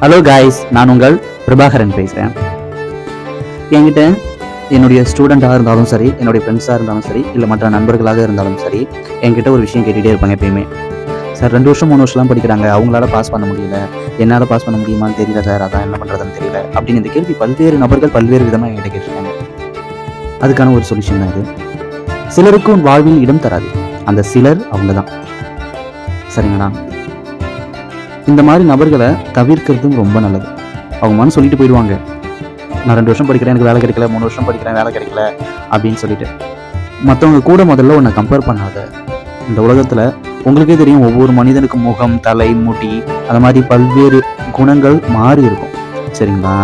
Hello guys நான் உங்கள் பிரபாகரன் பேசுகிறேன் என்கிட்ட என்னுடைய ஸ்டூடெண்ட்டாக இருந்தாலும் சரி என்னுடைய ஃப்ரெண்ட்ஸாக இருந்தாலும் சரி இல்லை மற்ற நண்பர்களாக இருந்தாலும் சரி என்கிட்ட ஒரு விஷயம் கேட்டுகிட்டே இருப்பாங்க எப்பயுமே. சார் ரெண்டு வருஷம் மூணு வருஷம்லாம் படிக்கிறாங்க. அவங்களால பாஸ் பண்ண முடியல. என்னால் பாஸ் பண்ண முடியுமான்னு தெரியல சார் அதான் என்ன பண்ணுறதுன்னு தெரியல. அப்படின்னு இந்த கேள்வி பல்வேறு நபர்கள் பல்வேறு விதமாக என்கிட்ட கேட்டிருக்காங்க. அதுக்கான ஒரு சொல்யூஷன் தான் இது. சிலருக்கு உன் வாழ்வில் இடம் தராது. அந்த சிலர் அவங்க தான் சரிங்களா? இந்த மாதிரி நபர்களை தவிர்க்கிறதும் ரொம்ப நல்லது. அவங்க மனு சொல்லிட்டு போயிடுவாங்க. நான் ரெண்டு வருஷம் படிக்கிறேன் எனக்கு வேலை கிடைக்கல மூணு வருஷம் படிக்கிறேன் வேலை கிடைக்கல அப்படின்னு சொல்லிட்டு. மற்றவங்க கூட முதல்ல உன்னை கம்பேர் பண்ணாத. இந்த உலகத்தில் உங்களுக்கே தெரியும் ஒவ்வொரு மனிதனுக்கும் முகம் தலை முடி அந்த மாதிரி பல்வேறு குணங்கள் மாறி இருக்கும். சரிங்களா?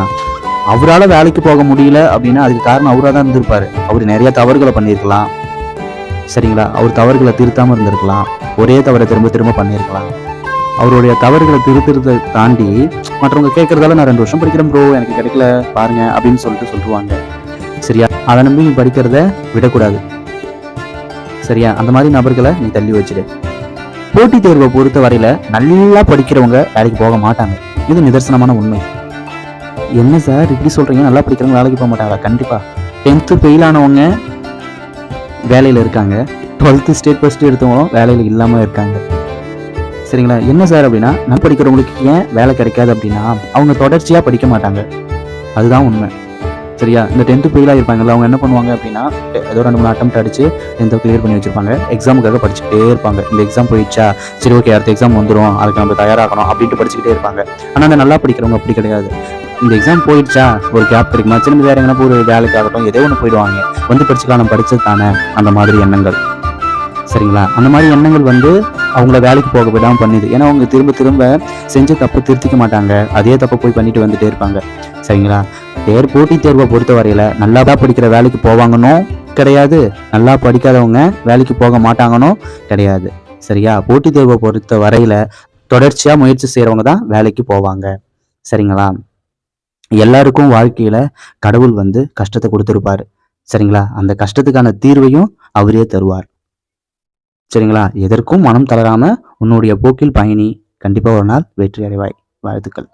அவரால் வேலைக்கு போக முடியல அப்படின்னா அதுக்கு காரணம் அவராக தான் இருந்திருப்பாரு. அவர் நிறைய தவறுகளை பண்ணியிருக்கலாம். சரிங்களா? அவர் தவறுகளை திருத்தாமல் இருந்திருக்கலாம். ஒரே தவறை திரும்ப திரும்ப பண்ணியிருக்கலாம். அவருடைய தவறுகளை திருத்துறதை தாண்டி மற்றவங்க கேட்கறதால நான் ரெண்டு வருஷம் படிக்கிறேன் ப்ரோ எனக்கு கிடைக்கல. பாருங்க அப்படின்னு சொல்லிட்டு சொல்லுவாங்க சரியா? அதை நம்பி நீ படிக்கிறத விடக்கூடாது. சரியா? அந்த மாதிரி நபர்களை நீ தள்ளி வச்சிடு போட்டித் தேர்வை பொறுத்த வரையில நல்லா படிக்கிறவங்க வேலைக்கு போக மாட்டாங்க. இது நிதர்சனமான உண்மை. என்ன சார் இப்படி சொல்றீங்க? நல்லா படிக்கிறவங்க வேலைக்கு போக மாட்டாங்க கண்டிப்பா. டென்த்து ஃபெயில் ஆனவங்க வேலையில் இருக்காங்க. டுவெல்த்து ஸ்டேட் ஃபஸ்ட்டு எடுத்தவங்களும் வேலையில் இல்லாமல் இருக்காங்க. சரிங்களா? என்ன சார் அப்படின்னா நான் படிக்கிறவங்களுக்கு ஏன் வேலை கிடைக்காது அப்படின்னா அவங்க தொடர்ச்சியாக படிக்க மாட்டாங்க. அதுதான் உண்மை. சரியா? இந்த டென்த்து ஃபெயிலாக இருப்பாங்கல்ல அவங்க என்ன பண்ணுவாங்க அப்படின்னா ஏதோ ரெண்டு மூணு அட்டம் அடிச்சு டென்த்தை கிளியர் பண்ணி வச்சிருப்பாங்க. எக்ஸாமுக்காக படிச்சுட்டே இருப்பாங்க. இந்த எக்ஸாம் போயிடுச்சா? சரி ஓகே அடுத்த எக்ஸாம் வந்துடும் அதுக்கு நம்ம தயாராகணும் அப்படின்ட்டு படிச்சுக்கிட்டே இருப்பாங்க. ஆனால் அந்த நல்லா படிக்கிறவங்க அப்படி கிடையாது. இந்த எக்ஸாம் போயிடுச்சா? ஒரு கேப் கிடைக்குமா திரும்ப வேறு எங்கன்னா ஒரு வேலைக்கு ஆகட்டும் ஏதோ ஒன்று போயிடுவாங்க. வந்து படிச்சுக்கலாம் நம்ம படிச்சது தானே? அந்த மாதிரி எண்ணங்கள். சரிங்களா? அந்த மாதிரி எண்ணங்கள் வந்து அவங்கள வேலைக்கு போக விடாமல் பண்ணுது. ஏன்னா அவங்க திரும்ப திரும்ப செஞ்ச தப்பு திருத்திக்க மாட்டாங்க. அதே தப்பை போய் பண்ணிட்டு வந்துட்டே இருப்பாங்க. சரிங்களா? தேர் போட்டி தேர்வை பொறுத்த வரையில் நல்லா தான் படிக்கிற வேலைக்கு போவாங்கன்னு கிடையாது. நல்லா படிக்காதவங்க வேலைக்கு போக மாட்டாங்கன்னு கிடையாது. சரியா? போட்டித் தேர்வை பொறுத்த வரையில் தொடர்ச்சியாக முயற்சி செய்கிறவங்க தான் வேலைக்கு போவாங்க. சரிங்களா? எல்லாருக்கும் வாழ்க்கையில் கடவுள் வந்து கஷ்டத்தை கொடுத்துருப்பாரு. சரிங்களா? அந்த கஷ்டத்துக்கான தீர்வையும் அவரே தருவார். சரிங்களா? எதற்கும் மனம் தளராமல் உன்னுடைய போக்கில் பயணி கண்டிப்பாக ஒரு நாள் வெற்றி அடைவாய். வாழ்த்துக்கள்.